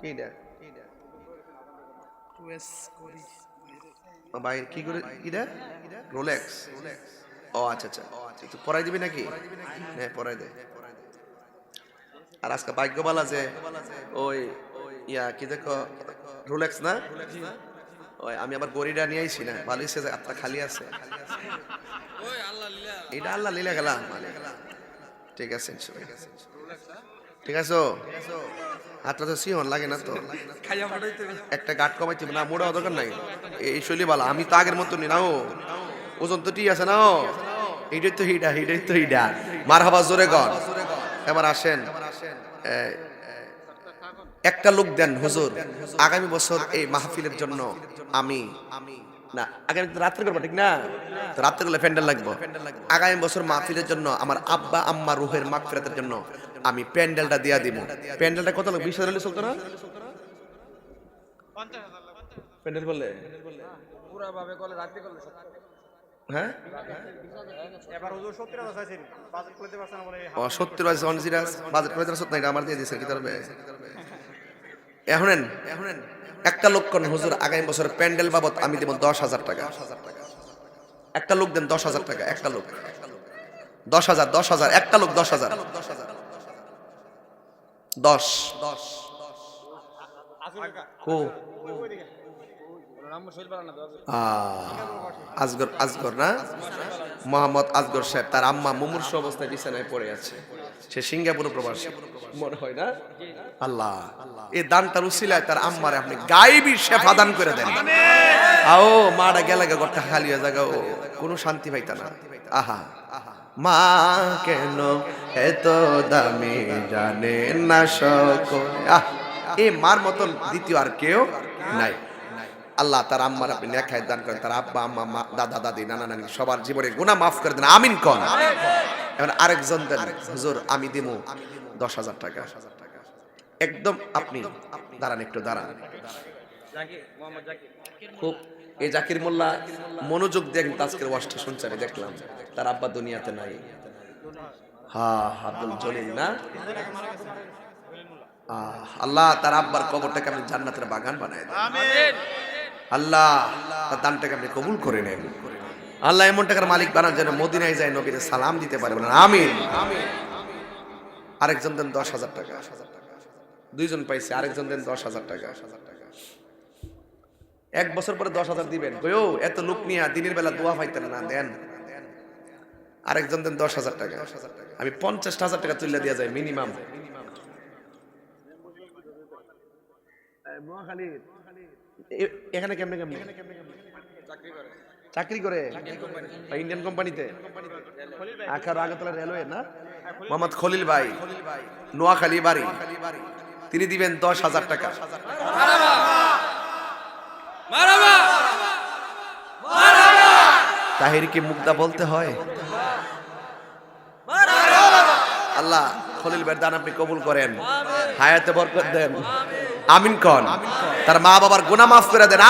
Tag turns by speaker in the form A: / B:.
A: কিটা
B: টুয়েস করি।
A: বাইরে কি করে কিটা রোলেক্স ও আচ্ছা আচ্ছা। একটু পরাই দিবি নাকি? হ্যাঁ পরাই দে। আর আজকে ভাগ্যবালা যে ওই ইয়া কি দেখো রোলেক্স না? ওই আমি আবার গড়িটা নিয়ে আইছি না ভালো আপনার খালি আছে। এটা আল্লাহ লীলা গেলাম। ঠিক আছে ঠিক আছে হাতটা তো সিহন লাগে না তো। একটা না, মোড়া দরকার নাই। এই শৈলী আমি তো আগের মতো ওজন তো ঠিক আছে এইটাই তো হিডা তো হিডা মার জোরে এবার আসেন। একটা লোক দেন হুজুর। আগামী বছর এই মাহফিলের জন্য আমি, না, আগামী রাত্রে করব, ঠিক না? রাত্রে করলে প্যান্ডেল লাগবো। আগামী বছর মাহফিলের জন্য আমার আব্বা, আম্মা, রুহের মাগফিরাতের জন্য আমি প্যান্ডেলটা দিয়া দিব। প্যান্ডেলটা কত লোক বিশ হাজার হলে চলতো না? প্যান্ডেল
B: করলে?
A: হ্যাঁ? সত্তর বাজেট করে এটা আমার দিয়ে দিয়েছে কি এখনেন এখনেন একটা লোক কোন হুজুর আগামী বছর প্যান্ডেল বাবদ আমি দেব দশ হাজার টাকা। একটা লোক দেন দশ হাজার টাকা একটা লোক। দশ হাজার দশ হাজার একটা লোক দশ হাজার। দশ। দশ আজগর আজগর না? মোহাম্মদ আজগর সাহেব তার আম্মা মুমূর্ষ অবস্থায় বিছানায় পড়ে আছে। সে সিঙ্গাপুর প্রবাসী। মনে হয় না? আল্লাহ এই দানটার উসিলায় তার আম্মারে আপনি গাইবি শেফা দান করে দেন। আও মারা গেলে গে গড়টা খালি হয়ে জায়গা ও। কোনো শান্তি পাইতা না। আহা মা কেন এত দামি জানে না সকল? আহ এ মার মতন দ্বিতীয় আর কেউ নাই। আল্লাহ তার আম্মার আপনি নেখায় দান করেন তার আব্বা আম্মা মা- দাদা দাদি নানা নানি সবার জীবনে গুনাহ মাফ করে দেন আমিন কন। এখন আরেকজন দেন হুজুর আমি দিমু দশ হাজার টাকা। একদম আপনি দাঁড়ান একটু দাঁড়ান।
B: জাকির মোহাম্মদ জাকির।
A: খুব এই জাকির মোল্লা মনোযোগ দিয়ে কিন্তু আজকের শুনছে আমি দেখলাম। তার আব্বা দুনিয়াতে নাই। হা আব্দুল জলিল না? আল্লাহ তার আব্বার কবরটাকে আপনি জান্নাতের বাগান বানায় দেন। আল্লাহ তার দানটাকে আপনি কবুল করে নেন। আল্লাহ এমন টাকার মালিক বানান যেন মদিনায় যায় নবীরে সালাম দিতে পারে বলেন আমিন। আরেকজন দেন দশ হাজার টাকা। দুইজন পাইছে আরেকজন দেন দশ হাজার টাকা। এক বছর পরে দশ হাজার দিবেন। কয়ো এত লোক নিয়ে দিনের বেলা দোয়া পাইতেন না দেন। আরেকজন দেন দশ হাজার টাকা। আমি পঞ্চাশ হাজার টাকা তুলে দেওয়া যায় মিনিমাম এখানে কেমনে কেমনে? চাকরি করে। ইন্ডিয়ান কোম্পানিতে আখার আগরতলা রেলওয়ে না? মোহাম্মদ খলিল ভাই। নোয়াখালী বাড়ি। তিনি দিবেন দশ হাজার টাকা। তাহিরকে মুগ্ধা বলতে হয়? আল্লাহ খলিল বের দান আপনি কবুল করেন। হায়াতে বরকত দেন। আমিন কন। তার মা বাবার গুনা মাফ করে দেন।